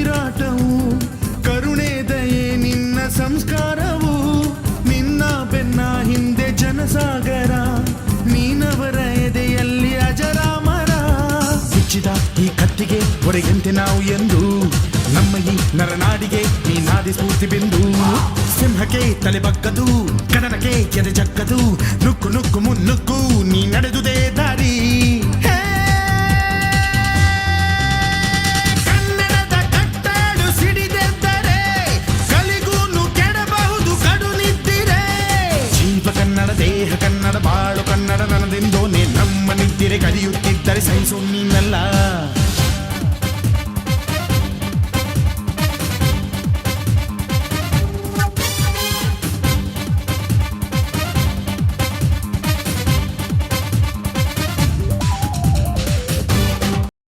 ಉಸಿರಾಟವು ಕರುಣೆ ದಯೆ ನಿನ್ನ ಸಂಸ್ಕಾರವು, ನಿನ್ನ ಬೆನ್ನ ಹಿಂದೆ ಜನಸಾಗರ, ನೀನವರ ಎದೆಯಲ್ಲಿ ಅಜರಾಮರ. ಸಿಚ್ಚಿದ ಈ ಕತ್ತಿಗೆ ಹೊರೆಯಂತೆ ನಾವು ಎಂದು, ನಮ್ಮ ಈ ನರನಾಡಿಗೆ ಈ ನಾಡಿ ಸ್ಫೂರ್ತಿ ಬಿಂದು. ಸಿಂಹಕ್ಕೆ ತಲೆ ಬಗ್ಗದು ಕಡನಕ್ಕೆ ಕೆರೆ ಜಕ್ಕದು ನುಕ್ಕು ನುಕ್ಕು ಮುನ್ನುಕ್ಕು, ನೀ ನಡೆದುದೆ ಕನ್ನಡ ದೇಹ ಕನ್ನಡ ಬಾಳು ಕನ್ನಡ ನನದೆಂದು ನೀ ನಮ್ಮ ನಿದ್ದಿರೆ ಕಲಿಯುತ್ತಿದ್ದರೆ ಸಹಿಸು ನೀನಲ್ಲ